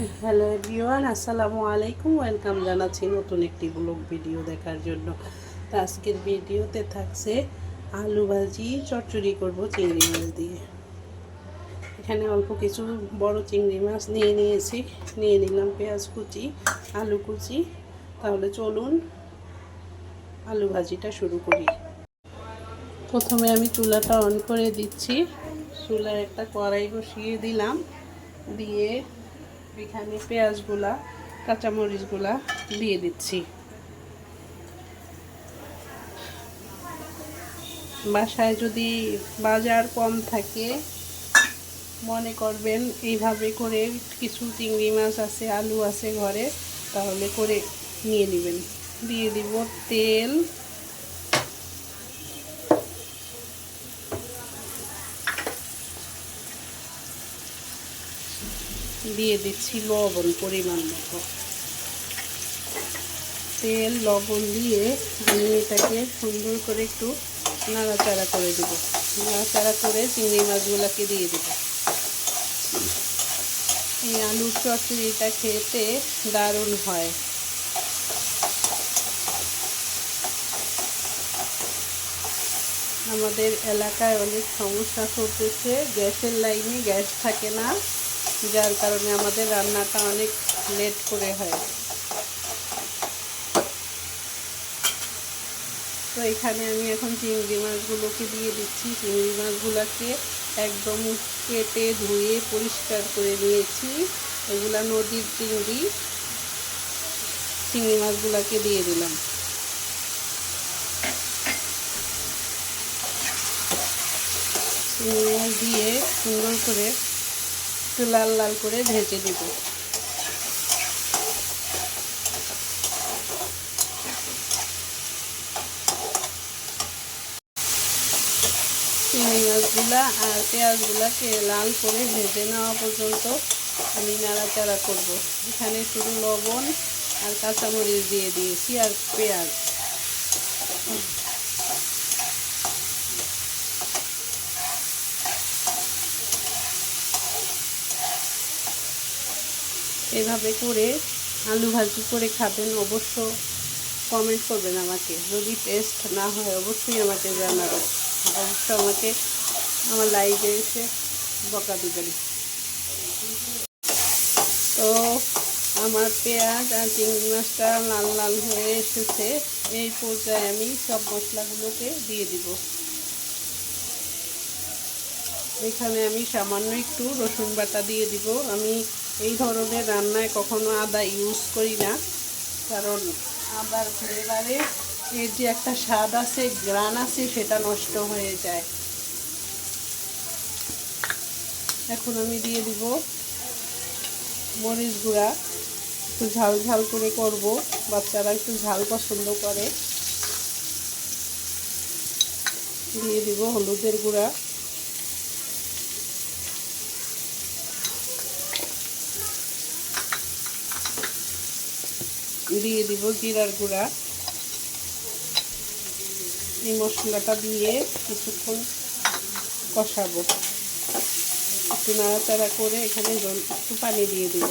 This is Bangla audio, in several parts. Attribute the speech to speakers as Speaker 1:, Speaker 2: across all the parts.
Speaker 1: হ্যালো এভরিওয়ান আসসালামু আলাইকুম। ওয়েলকাম জানাচ্ছি নতুন একটি ব্লগ ভিডিও দেখার জন্য। তো আজকের ভিডিওতে থাকছে আলু ভাজি, চচ্চড়ি করব চিংড়ি মাছ দিয়ে। এখানে অল্প কিছু বড় চিংড়ি মাছ নিয়ে নিয়েছি। নিয়ে নিলাম পেঁয়াজ কুচি, আলু কুচি। তাহলে চলুন আলু ভাজিটা শুরু করি। প্রথমে আমি চুলাটা অন করে দিচ্ছি। চুলায় একটা কড়াই বসিয়ে দিলাম। দিয়ে এখানে পেঁয়াজগুলা, কাঁচামরিচগুলা দিয়ে দিচ্ছি। বাসায় যদি বাজার কম থাকে, মনে করবেন এইভাবে করে কিছু চিংড়ি মাছ আছে, আলু আছে ঘরে, তাহলে করে নিয়ে নেবেন। দিয়ে দিব তেল দিয়ে দিচ্ছি লবণ পরিমাণ মতো। তেল, লবণ দিয়ে আমি এটাকে সুন্দর করে একটু নাড়াচাড়া করে দেবো। নাড়াচাড়া করে চিংড়ি মাছগুলোকে দিয়ে দেব। এই আলুর চচ্চড়িটা খেতে দারুণ হয়। আমাদের এলাকায় অনেক সমস্যা চলতেছে, গ্যাসের লাইনে গ্যাস থাকে না। যার কারণে আমাদের রান্নাটা অনেক লেট করে হয়। তো এখানে আমি এখন চিংড়ি মাছগুলোকে দিয়ে দিচ্ছি। চিংড়ি মাছগুলোকে একদম কেটে ধুয়ে পরিষ্কার করে নিয়েছি। এগুলা নদীর চিংড়ি। চিংড়ি মাছগুলোকে দিয়ে দিলাম। চিংড়ি মাছ দিয়ে সুন্দর করে একটু লাল লাল করে ভেজে দেব চিংড়ি মাছগুলা আর পেঁয়াজগুলাকে লাল করে ভেজে নেওয়া পর্যন্ত আমি নাড়াচাড়া করব। এখানে শুধু লবণ আর কাঁচামরিচ দিয়ে দিয়েছি আর পেঁয়াজ। এভাবে করে আলু ভাজি করে খাবেন, অবশ্য কমেন্ট করবেন আমাকে। যদি টেস্ট না হয়, অবশ্যই আমাকে জানাবেন। অবশ্য আমাকে আমার লাইভে এসে বকা দিবেন। তো আমার পেঁয়াজ আর চিংড়ি মাছটা লাল লাল হয়ে এসেছে। এই পর্যায়ে আমি সব মশলাগুলোকে দিয়ে দিব। এখানে আমি সামান্য একটু রসুন বাটা দিয়ে দিব। আমি এই ধরনের রান্নায় কখনো আদা ইউজ করি না। কারণ আদার ফ্লেভারে এর যে একটা স্বাদ আছে গ্রান আছে, সেটা নষ্ট হয়ে যায়। এখন আমি দিয়ে দিব মরিচ গুঁড়া। একটু ঝাল ঝাল করে করব, বাচ্চারা একটু ঝাল পছন্দ করে। দিয়ে দিব হলুদের গুঁড়া। দিয়ে দিব জিরার গুঁড়া। এই মশলাটা দিয়ে কিছুক্ষণ কষাবো। একটু নাড়াচাড়া করে এখানে একটু পানি দিয়ে দিব।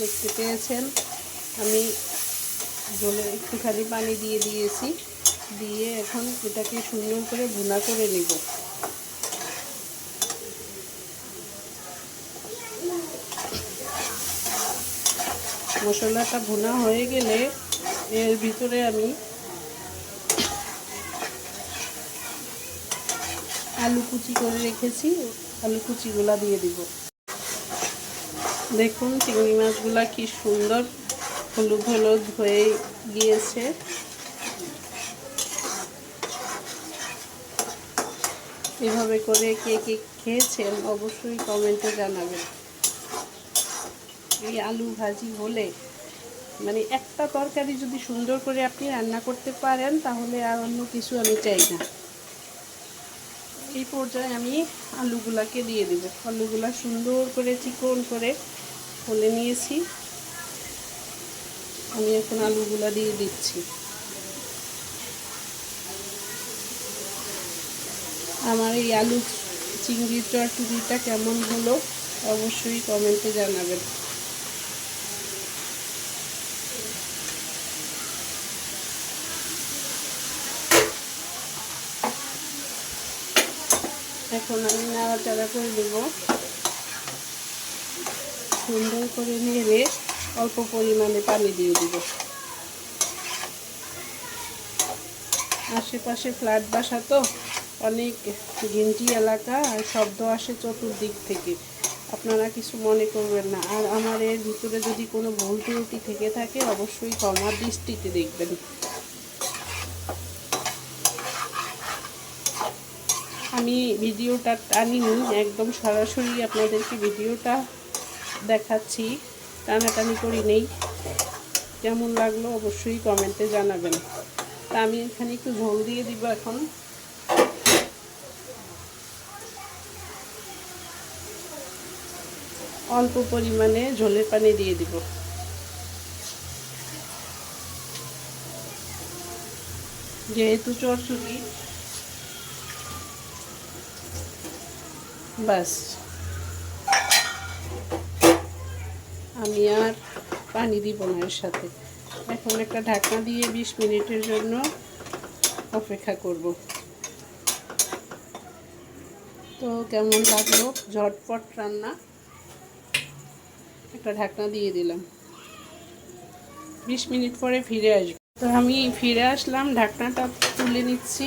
Speaker 1: দেখতে পেয়েছেন। আমি জলে একটুখানি পানি দিয়ে দিয়েছি। দিয়ে এখন এটাকে সুন্দর করে ভুনা করে নেব। মশলাটা ভুনা হয়ে গেলে এর ভিতরে আমি আলু কুচি করে রেখেছি। আলু কুচিগুলা দিয়ে দিব। দেখুন, চিংড়ি মাছগুলা কি সুন্দর হলুদ হলুদ হয়ে গিয়েছে। এভাবে করে কে কে খেয়েছেন অবশ্যই কমেন্টে জানাবেন। এই আলু ভাজি হলে মানে একটা তরকারি যদি সুন্দর করে আপনি রান্না করতে পারেন, তাহলে আর অন্য কিছু আমি চাই না। এই পর্যায়ে আমি আলুগুলাকে দিয়ে দেবো। আলুগুলা সুন্দর করে চিকন করে ফলে নিয়েছি। আমি এখন আলুগুলা দিয়ে দিচ্ছি। আমার এই আলু চিংড়ির চটচুরিটা কেমন হলো অবশ্যই কমেন্টে জানাবেন। এখন আমি নাড়াচাড়া করে দেব সুন্দর করে নেড়ে অল্প পরিমাণে পানি দিয়ে দিব। আশেপাশে ফ্ল্যাট বাসা তো অনেক ঘিঞ্জি এলাকা আর শব্দ আসে চতুর্দিক থেকে। আপনারা কিছু মনে করবেন না। আর আমার এর ভিতরে যদি কোনো ভুল ত্রুটি থেকে থাকে অবশ্যই ক্ষমা দৃষ্টিতে দেখবেন। আমি ভিডিওটা টানিনি, একদম সরাসরি আপনাদেরকে ভিডিওটা দেখাচ্ছি, টানাটানি করি নেই। কেমন লাগল অবশ্যই কমেন্টে জানাবেন। তা আমি এখানে একটু ঝোল দিয়ে দিব এখন। অল্প পরিমাণে ঝোলের পানি দিয়ে দিব। যেহেতু চরচুরি, বাস। আমি আর পানি দিব না এর সাথে। এখন একটা ঢাকনা দিয়ে বিশ মিনিটের জন্য অপেক্ষা করব। তো কেমন লাগল? ঝটপট রান্না। একটা ঢাকনা দিয়ে দিলাম। বিশ মিনিট পরে ফিরে আসব। তো আমি ফিরে আসলাম, ঢাকনাটা তুলে নিচ্ছি।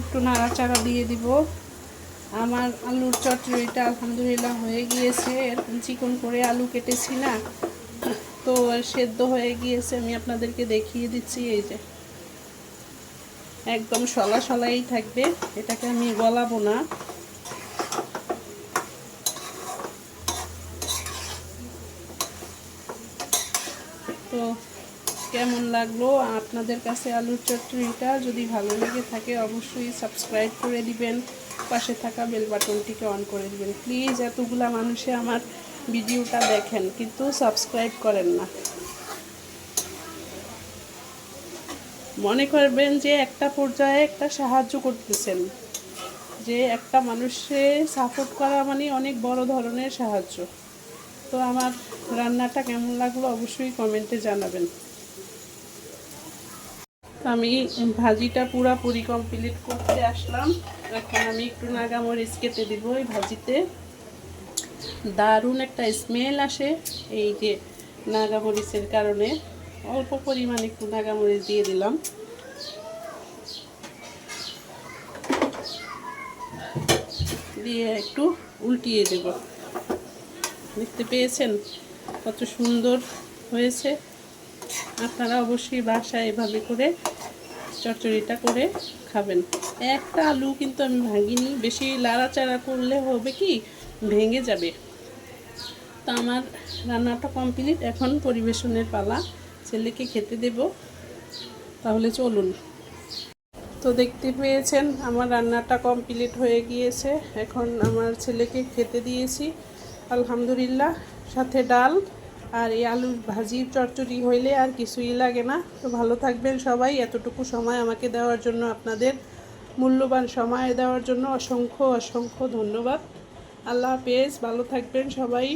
Speaker 1: একটু নাড়াচাড়া দিয়ে দিব। আমার আলুর চটচড়িটা আলহামদুলিল্লাহ হয়ে গিয়েছে। এরকম চিকন করে আলু কেটেছি না। তো সেদ্ধ হয়ে গিয়েছে, আমি আপনাদেরকে দেখিয়ে দিচ্ছি এই যে। একদম সলা সলাই থাকবে, এটাকে আমি গলাবো না। তো কেমন লাগল আপনাদের কাছে আলুর চটচড়িটা যদি ভালো লেগে থাকে, অবশ্যই সাবস্ক্রাইব করে দিবেন। পাশে থাকা বেল বাটনটিকে অন করে দিবেন। প্লিজ এতগুলা মানুষে আমার ভিডিওটা দেখেন, কিন্তু সাবস্ক্রাইব করেন না। মনে করবেন যে একটা পর্যায়ে একটা সাহায্য করতেছেন, যে একটা মানুষে সাপোর্ট করা মানে অনেক বড় ধরনের সাহায্য। তো আমার রান্নাটা কেমন লাগল অবশ্যই কমেন্টে জানাবেন। আমি ভাজিটা পুরাপুরি কমপ্লিট করতে আসলাম। এখন আমি একটু নাগামরিচ কেটে দিব এই ভাজিতে। দারুণ একটা স্মেল আসে এই যে নাগামরিচের কারণে। অল্প পরিমাণে একটু নাগামরিচ দিয়ে দিলাম। দিয়ে একটু উল্টিয়ে দেব। দেখতে পেয়েছেন কত সুন্দর হয়েছে। আপনারা অবশ্যই বাসায় এভাবে করে চচ্চড়িটা করে খাবেন। একটা আলু কিন্তু আমি ভাঙিনি। বেশি লাড়াচাড়া করলে হবে কি? ভেঙে যাবে। তো আমার রান্নাটা কমপ্লিট। এখন পরিবেশনের পালা। ছেলেকে খেতে দেব। তাহলে চলুন। তো দেখতে পেয়েছেন, আমার রান্নাটা কমপ্লিট হয়ে গিয়েছে। এখন আমার ছেলেকে খেতে দিয়েছি। আলহামদুলিল্লাহ। সাথে ডাল। আর এই আলুর ভাজি চটচড়ি হইলে আর কিছুই লাগে না। তো ভালো থাকবেন সবাই। এতটুকু সময় আমাকে দেওয়ার জন্য, আপনাদের মূল্যবান সময় দেওয়ার জন্য অসংখ্য অসংখ্য ধন্যবাদ। আল্লাহ হাফেজ। ভালো থাকবেন সবাই।